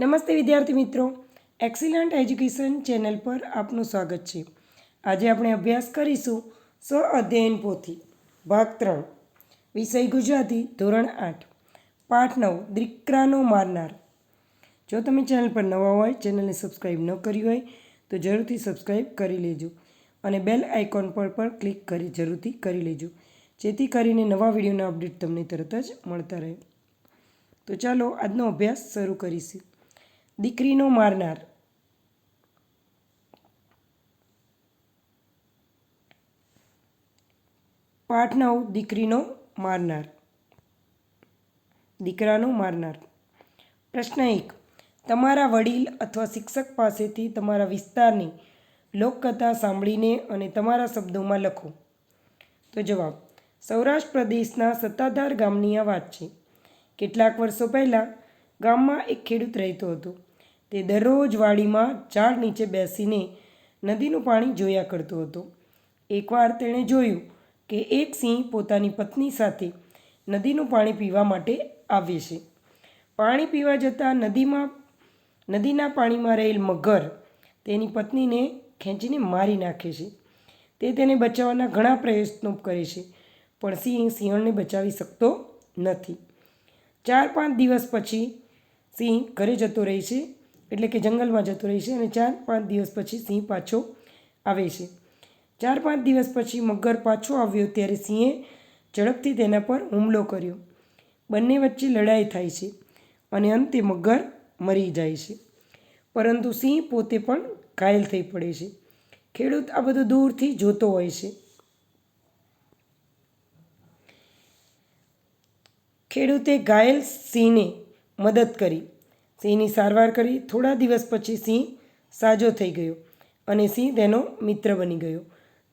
નમસ્તે વિદ્યાર્થી મિત્રો. એક્સિલન્ટ એજ્યુકેશન ચેનલ પર આપનું સ્વાગત છે. આજે આપણે અભ્યાસ કરીશું સ્વ અધ્યયન પોથી. ભાગ ત્રણ. વિષય ગુજરાતી, ધોરણ આઠ. પાઠ નવ. દીકરાનો મારનાર. જો તમે ચેનલ પર નવા હોય, ચેનલને સબસ્ક્રાઈબ ન કરી હોય, તો જરૂરથી સબસ્ક્રાઈબ કરી લેજો અને બેલ આઇકોન પર પણ ક્લિક કરી જરૂરથી કરી લેજો. જેથી કરીને નવા વિડીયોના અપડેટ તમને તરત જ મળતા રહે. તો ચાલો આજનો અભ્યાસ શરૂ કરીશું. દીકરીનો મારનાર. પાઠ નવ દીકરીનો મારનાર. દીકરાનો મારનાર. પ્રશ્ન એક, તમારા વડીલ અથવા શિક્ષક પાસેથી તમારા વિસ્તારની લોકકથા સાંભળીને અને તમારા શબ્દોમાં લખો. તો જવાબ, સૌરાષ્ટ્ર પ્રદેશના સત્તાધાર ગામની આ વાત છે. કેટલાક વર્ષો પહેલાં ગામમાં એક ખેડૂત રહેતો હતો. તે દરરોજ વાડીમાં ઝાડ નીચે બેસીને નદીનું પાણી જોયા કરતો હતો. એકવાર તેણે જોયું કે એક સિંહ પોતાની પત્ની સાથે નદીનું પાણી પીવા માટે આવે છે. પાણી પીવા જતાં નદીમાં, નદીના પાણીમાં રહેલ મગર તેની પત્નીને ખેંચીને મારી નાખે છે. તે તેને બચાવવાના ઘણા પ્રયત્નો કરે છે, પણ સિંહ સિંહણને બચાવી શકતો નથી. ચાર પાંચ દિવસ પછી સિંહ ઘરે જતો રહે છે એટલે કે જંગલમાં જતો રહે છે અને ચાર પાંચ દિવસ પછી સિંહ પાછો આવે છે. ચાર પાંચ દિવસ પછી મગર પાછો આવ્યો ત્યારે સિંહે ઝડપથી તેના પર હુમલો કર્યો. બંને વચ્ચે લડાઈ થાય છે અને અંતે મગર મરી જાય છે. પરંતુ સિંહ પોતે પણ ઘાયલ થઈ પડે છે. ખેડૂત આ બધું દૂરથી જોતો હોય છે. ખેડૂતે ઘાયલ સિંહને મદદ કરી. સિંહની સારવાર કરી. થોડા દિવસ પછી સિંહ સાજો થઈ ગયો અને સિંહ તેનો મિત્ર બની ગયો.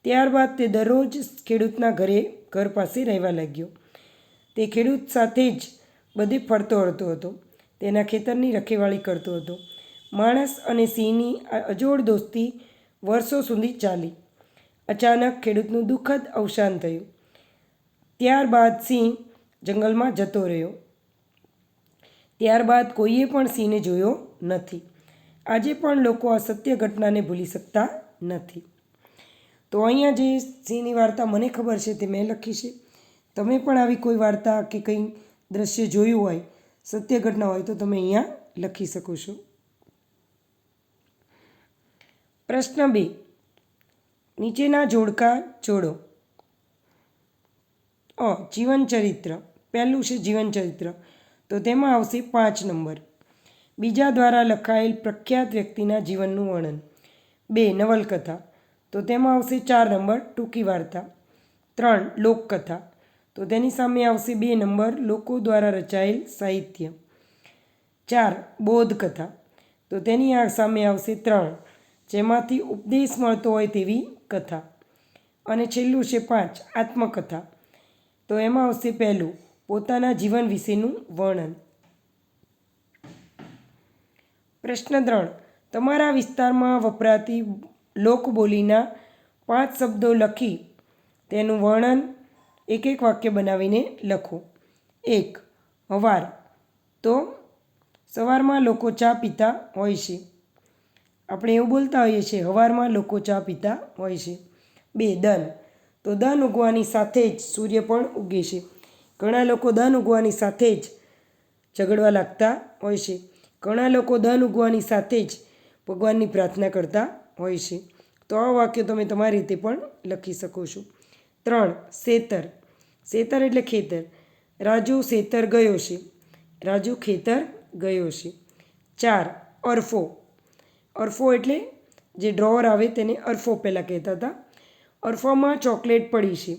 ત્યારબાદ તે દરરોજ ખેડૂતના ઘરે, ઘર પાસે રહેવા લાગ્યો. તે ખેડૂત સાથે જ બધે ફરતો હરતો હતો. તેના ખેતરની રખેવાળી કરતો હતો. માણસ અને સિંહની અજોડ દોસ્તી વર્ષો સુધી ચાલી. અચાનક ખેડૂતનું દુઃખદ અવસાન થયું. ત્યારબાદ સિંહ જંગલમાં જતો રહ્યો. ત્યારબાદ કોઈએ પણ સિંહને જોયો નથી. આજે પણ લોકો આ સત્ય ઘટનાને ભૂલી શકતા નથી. તો અહીંયા જે સિંહની વાર્તા મને ખબર છે તે મેં લખી છે. તમે પણ આવી કોઈ વાર્તા કે કંઈ દ્રશ્ય જોયું હોય, સત્ય ઘટના હોય તો તમે અહીંયા લખી શકો છો. પ્રશ્ન બે. નીચેના જોડકા જોડો. અ, જીવનચરિત્ર. પહેલું છે જીવન ચરિત્ર તો તેમાં આવશે પાંચ નંબર. બીજા દ્વારા લખાયેલ પ્રખ્યાત વ્યક્તિના જીવનનું વર્ણન. બે, નવલકથા. તો તેમાં આવશે ચાર નંબર, ટૂંકી વાર્તા. ત્રણ, લોકકથા. તો તેની સામે આવશે બે નંબર, લોકો દ્વારા રચાયેલ સાહિત્ય. ચાર, બોધકથા. તો તેની આ સામે આવશે ત્રણ, જેમાંથી ઉપદેશ મળતો હોય તેવી કથા. અને છેલ્લું છે પાંચ, આત્મકથા. તો એમાં આવશે પહેલું પોતાના જીવન વિશેનું વર્ણન. પ્રશ્ન ત્રણ તમારા વિસ્તારમાં વપરાતી લોકબોલીના પાંચ શબ્દો લખી તેનું વર્ણન એક એક વાક્ય બનાવીને લખો. એક, હવાર. તો સવારમાં લોકો ચા પીતા હોય છે. આપણે એવું બોલતા હોઈએ છીએ, હવારમાં લોકો ચા પીતા હોય છે. બે, દન. તો દન ઉગવાની સાથે જ સૂર્ય પણ ઉગે છે. ઘણા લોકો દન ઉગવાની સાથે જ ઝઘડવા લાગતા હોય છે. ઘણા લોકો દન ઉગવાની સાથે જ ભગવાનની પ્રાર્થના કરતા હોય છે. તો આ વાક્ય તમે તમારી રીતે પણ લખી શકો છો. ત્રણ સેતર સેતર એટલે ખેતર. રાજુ સેતર ગયો છે. રાજુ ખેતર ગયો છે. ચાર, અરફો. અરફો એટલે જે ડ્રોવર આવે તેને અરફો પહેલાં કહેતા હતા. અરફામાં ચોકલેટ પડી છે.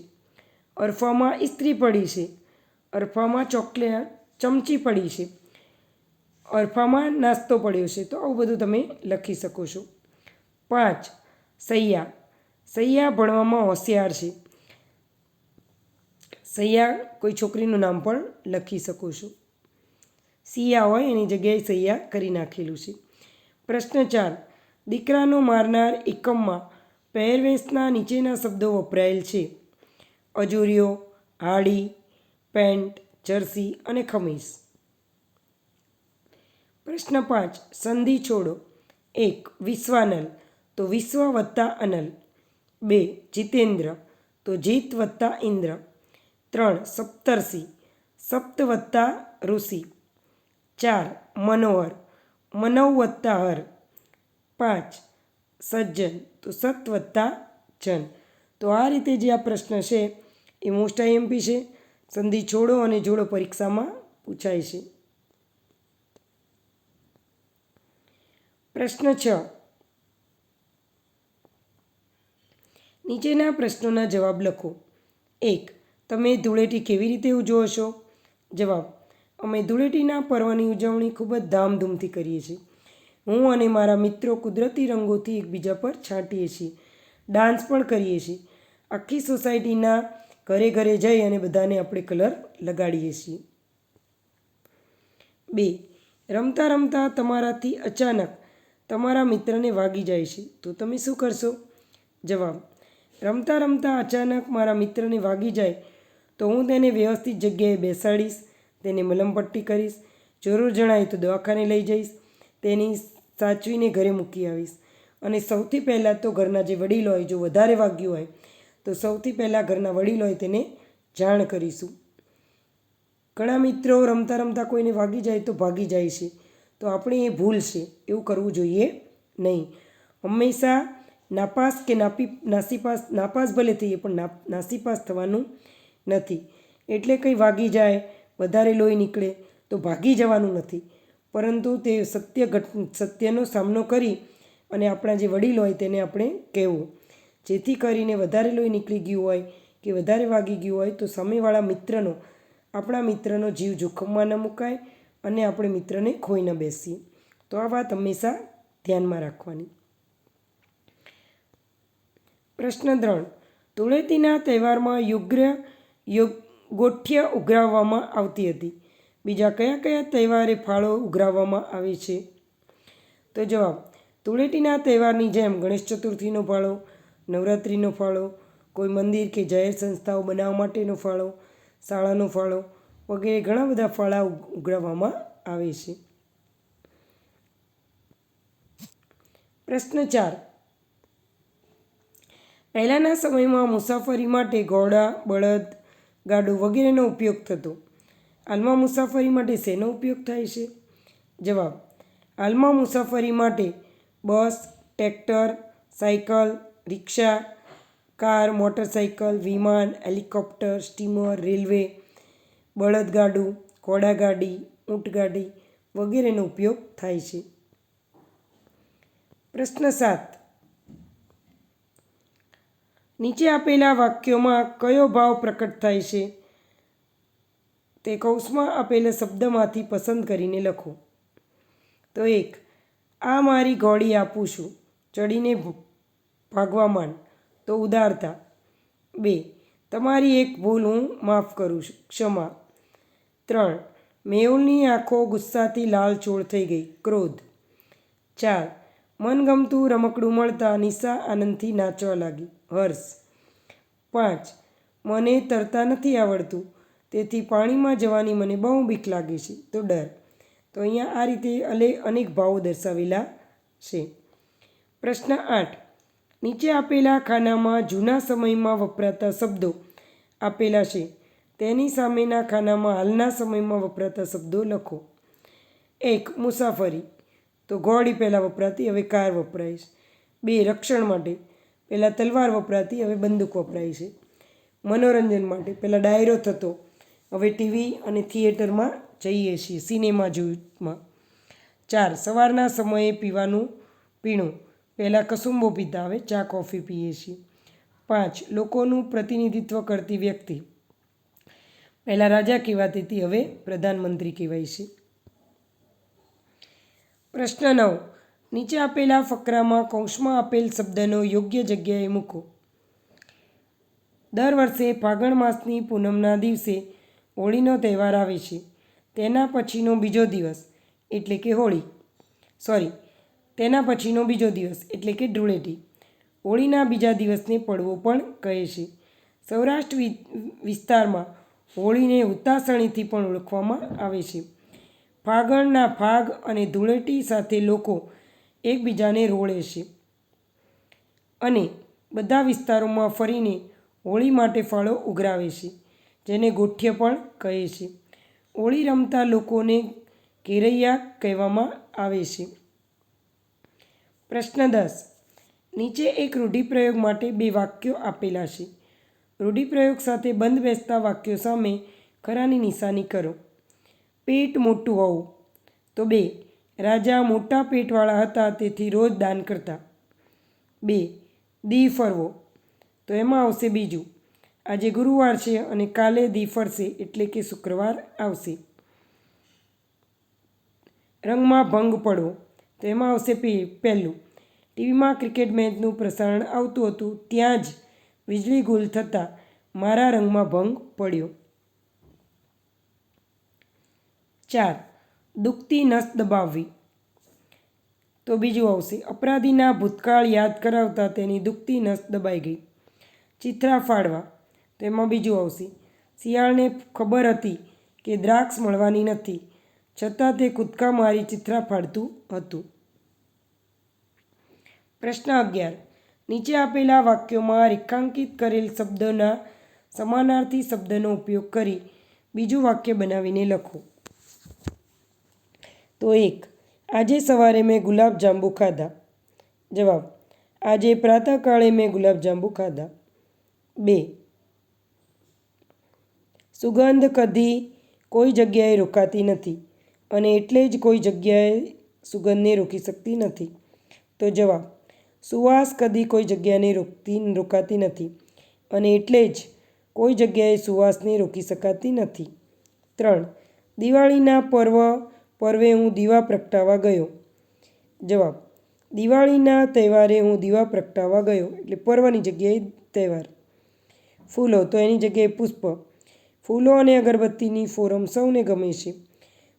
અરફામાં ઇસ્ત્રી પડી છે. અરફામાં ચોકલેટ ચમચી પડી છે. અરફામાં નાસ્તો પડ્યો છે. તો આવું બધું તમે લખી શકો છો. પાંચ, સૈયા. સૈયા ભણવામાં હોશિયાર છે. સૈયા કોઈ છોકરીનું નામ પણ લખી શકો છો. સિયા હોય એની જગ્યાએ સૈયા કરી નાખેલું છે. પ્રશ્ન ચાર, દીકરાનો મારનાર એકમમાં પહેરવેશના નીચેના શબ્દો વપરાયેલ છે. અજુરિયો હાડી પેન્ટ, જર્સી અને ખમીસ પ્રશ્ન પાંચ, સંધિ છોડો. એક, વિશ્વાનલ. તો વિશ્વ વત્તા અનલ. બે, જીતેન્દ્ર. તો જીત વત્તા ઇન્દ્ર. ત્રણ, સપ્તર્ષિ. સપ્ત વત્તા ઋષિ. ચાર, મનોહર. મનવ વત્તા હર. પાંચ, સજ્જન. તો સત વત્તા જન. તો આ રીતે જે આ પ્રશ્ન છે, એ મોસ્ટ આઈએમપી છે સંધિ છોડો અને જોડો પરીક્ષામાં પૂછાય છે. પ્રશ્ન છ. નીચેના પ્રશ્નોના જવાબ લખો. એક, તમે ધૂળેટી કેવી રીતે ઉજવો છો? જવાબ, અમે ધૂળેટીના પર્વની ઉજવણી ખૂબ જ ધામધૂમથી કરીએ છીએ. હું અને મારા મિત્રો કુદરતી રંગોથી એકબીજા પર છાંટીએ છીએ. ડાન્સ પણ કરીએ છીએ. આખી સોસાયટીના ઘરે ઘરે જઈ અને બધાને આપણે કલર લગાડીએ છીએ. બે, રમતા રમતા તમારાથી અચાનક તમારા મિત્રને વાગી જાય છે. તો તમે શું કરશો? જવાબ, રમતા રમતા અચાનક મારા મિત્રને વાગી જાય તો હું તેને વ્યવસ્થિત જગ્યાએ બેસાડીશ, તેને મલમપટ્ટી કરીશ, જરૂર જણાય તો દવાખાને લઈ જઈશ, તેની સાચવીને ઘરે મૂકી આવીશ. અને સૌથી પહેલાં તો ઘરના જે વડીલો હોય, જો વધારે વાગ્યું હોય તો સૌથી પહેલાં ઘરના વડીલો હોય તેને જાણ કરીશું. ઘણા મિત્રો રમતા રમતા કોઈને વાગી જાય તો ભાગી જાય છે. તો આપણે એ ભૂલ છે, એવું કરવું જોઈએ નહીં. હંમેશા નાપાસ કે નાપી, નાસીપાસ, નાપાસ ભલે થઈએ પણ નાસીપાસ થવાનું નથી. એટલે કંઈ વાગી જાય, વધારે લોહી નીકળે તો ભાગી જવાનું નથી. પરંતુ તે સત્ય ઘટ, સત્યનો સામનો કરી અને આપણા જે વડીલ હોય તેને આપણે કહેવું. જેથી કરીને વધારે લોહી નીકળી ગયું હોય કે વધારે વાગી ગયું હોય તો સામેવાળા મિત્રનો, આપણા મિત્રનો જીવ જોખમમાં ન મુકાય અને આપણે મિત્રને ખોઈ ન બેસીએ. તો આ વાત હંમેશા ધ્યાનમાં રાખવાની. પ્રશ્ન ત્રણ. ધૂળેટીના તહેવારમાં યુગ્ર યોગ ગોઠ્ય ઉઘરાવવામાં આવતી હતી. બીજા કયા કયા તહેવારે ફાળો ઉઘરાવવામાં આવે છે? તો જવાબ. ધૂળેટીના તહેવારની જેમ ગણેશ ચતુર્થીનો ફાળો નવરાત્રિનો ફાળો, કોઈ મંદિર કે જાહેર સંસ્થાઓ બનાવવા માટેનો ફાળો, શાળાનો ફાળો વગેરે ઘણા બધા ફાળા ઉઘરાવવામાં આવે છે. પ્રશ્ન ચાર. પહેલાંના સમયમાં મુસાફરી માટે ઘોડા, બળદ, ગાડું વગેરેનો ઉપયોગ થતો. હાલમાં મુસાફરી માટે શેનો ઉપયોગ થાય છે? જવાબ. હાલમાં મુસાફરી માટે bus, tractor, cycle rickshaw, car motorcycle વિમાન, હેલિકોપ્ટર, સ્ટીમર, રેલવે બળદગાડું ઘોડાગાડી ઊંટગાડી વગેરેનો ઉપયોગ થાય છે. પ્રશ્ન સાત. નીચે આપેલા વાક્યોમાં કયો ભાવ પ્રકટ થાય છે? તે કૌંસમાં આપેલા શબ્દમાંથી પસંદ કરીને લખો. તો એક, આ મારી ઘોડી આપું છું. ચડીને ભાગવા માંડ તો ઉદારતા. બે, તમારી એક ભૂલ હું માફ કરું છું, ક્ષમા. ત્રણ મેહુલની આંખો ગુસ્સાથી લાલચોળ થઈ ગઈ. ક્રોધ. ચાર, મનગમતું રમકડું મળતા નિશા આનંદથી નાચવા લાગી. હર્ષ. પાંચ, મને તરતા નથી આવડતું, તેથી પાણીમાં જવાની મને બહુ બીક લાગે છે. તો ડર. તો અહીંયા આ રીતે અલે અનેક ભાવો દર્શાવેલા છે. પ્રશ્ન આઠ નીચે આપેલા ખાનામાં જૂના સમયમાં વપરાતા શબ્દો આપેલા છે. તેની સામેના ખાનામાં હાલના સમયમાં વપરાતા શબ્દો લખો. એક, મુસાફરી. તો ઘોડી પહેલાં વપરાતી, હવે કાર વપરાય છે. બે, રક્ષણ માટે. પહેલાં તલવાર વપરાતી, હવે બંદૂક વપરાય છે. મનોરંજન માટે. પહેલાં ડાયરો થતો, હવે ટીવી અને થિયેટરમાં જઈએ છીએ, સિનેમા જૂથમાં. ચાર, સવારના સમયે પીવાનું, પીણું. પહેલાં કસુંબો પીતા હવે ચા, કોફી પીએ છીએ. પાંચ, લોકોનું પ્રતિનિધિત્વ કરતી વ્યક્તિ. પહેલાં રાજા કહેવાતી હતી, હવે પ્રધાનમંત્રી કહેવાય છે. પ્રશ્ન નવ, નીચે આપેલા ફકરામાં કૌંસમાં આપેલ શબ્દનો યોગ્ય જગ્યાએ મૂકો. દર વર્ષે ફાગણ માસની પૂનમના દિવસે હોળીનો તહેવાર આવે છે. તેના પછીનો બીજો દિવસ, એટલે કે હોળી. સોરી તેના પછીનો બીજો દિવસ એટલે કે ધૂળેટી. હોળીના બીજા દિવસને પડવો પણ કહે છે. સૌરાષ્ટ્ર વિસ્તારમાં હોળીને ઉતાસણીથી પણ ઓળખવામાં આવે છે. ફાગણના ફાગ અને ધૂળેટી સાથે લોકો એકબીજાને રોળે છે. અને બધા વિસ્તારોમાં ફરીને હોળી માટે ફાળો ઉઘરાવે છે, જેને ગોઠ્ય પણ કહે છે. હોળી રમતા લોકોને કેરૈયા કહેવામાં આવે છે. પ્રશ્ન દસ. નીચે એક રૂઢિપ્રયોગ માટે બે વાક્યો આપેલા છે. રૂઢિપ્રયોગ સાથે બંધ બેસતા વાક્યો સામે ખરાની નિશાની કરો. પેટ મોટું હોવું. તો બે, રાજા મોટા પેટવાળા હતા તેથી રોજ દાન કરતા. બે, દી ફરવો. તો એમાં આવશે બીજું. આજે ગુરુવાર છે અને કાલે દી ફરશે એટલે કે શુક્રવાર આવશે. રંગમાં ભંગ પડવો તો એમાં આવશે પે, પહેલું. ટીવીમાં ક્રિકેટ મેચનું પ્રસારણ આવતું હતું, ત્યાં જ વીજળી ગુલ થતાં મારા રંગમાં ભંગ પડ્યો. ચાર, દુખતી નસ દબાવવી. તો બીજું આવશે, અપરાધીના ભૂતકાળ યાદ કરાવતા તેની દુખતી નસ દબાઈ ગઈ. ચિત્રા ફાડવા. તો એમાં બીજું આવશે, શિયાળને ખબર હતી કે દ્રાક્ષ મળવાની નથી. છતાં તે કૂદકા મારી ચિત્રા પાડતું હતું. પ્રશ્ન અગિયાર. નીચે આપેલા વાક્યોમાં રેખાંકિત કરેલ શબ્દના સમાનાર્થી શબ્દનો ઉપયોગ કરી બીજું વાક્ય બનાવીને લખો. તો એક, આજે સવારે મેં ગુલાબજાંબુ ખાધા. જવાબ, આજે પ્રાતઃકાળે મેં ગુલાબજાંબુ ખાધા. બે, સુગંધ કદી કોઈ જગ્યાએ રોકાતી નથી. અને એટલે જ કોઈ જગ્યાએ સુગંધને રોકી શકતી નથી. તો જવાબ, સુવાસ કદી કોઈ જગ્યાને રોકતી, રોકાતી નથી અને એટલે જ કોઈ જગ્યાએ સુવાસને રોકી શકાતી નથી. ત્રણ, દિવાળીના પર્વ પર્વે હું દીવા પ્રગટાવવા ગયો. જવાબ, દિવાળીના તહેવારે હું દીવા પ્રગટાવવા ગયો, એટલે પર્વની જગ્યાએ તહેવાર. ફૂલો, તો એની જગ્યાએ પુષ્પ. ફૂલો અને અગરબત્તીની ફોરમ સૌને ગમે છે.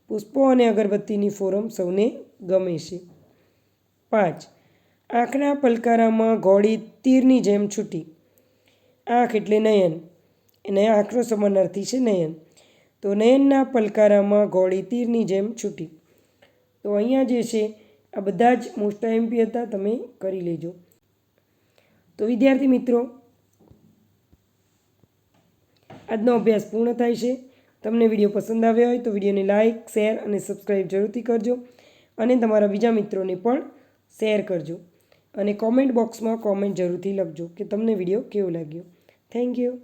પુષ્પો અને અગરબત્તીની ફોરમ સૌને ગમે છે. પાંચ, આંખના પલકારામાં ગોળી તીરની જેમ છૂટી. આંખ એટલે નયન. એને આંખનો સમાનાર્થી છે નયન. તો નયનના પલકારામાં ગોળી તીરની જેમ છૂટી. તો અહીંયા જે છે, આ બધા જ મોસ્ટ એમપી હતા, તમે કરી લેજો. તો વિદ્યાર્થી મિત્રો, આજનો અભ્યાસ પૂર્ણ થાય છે. તમને વીડિયો પસંદ આવ્યો હોય તો વિડીયોને લાઇક શેર અને સબસ્ક્રાઈબ જરૂરથી કરજો. અને તમારા બીજા મિત્રોને પણ શેર કરજો. અને કોમેન્ટ બોક્સમાં કોમેન્ટ જરૂરથી લખજો કે તમને વીડિયો કેવો લાગ્યો. Thank you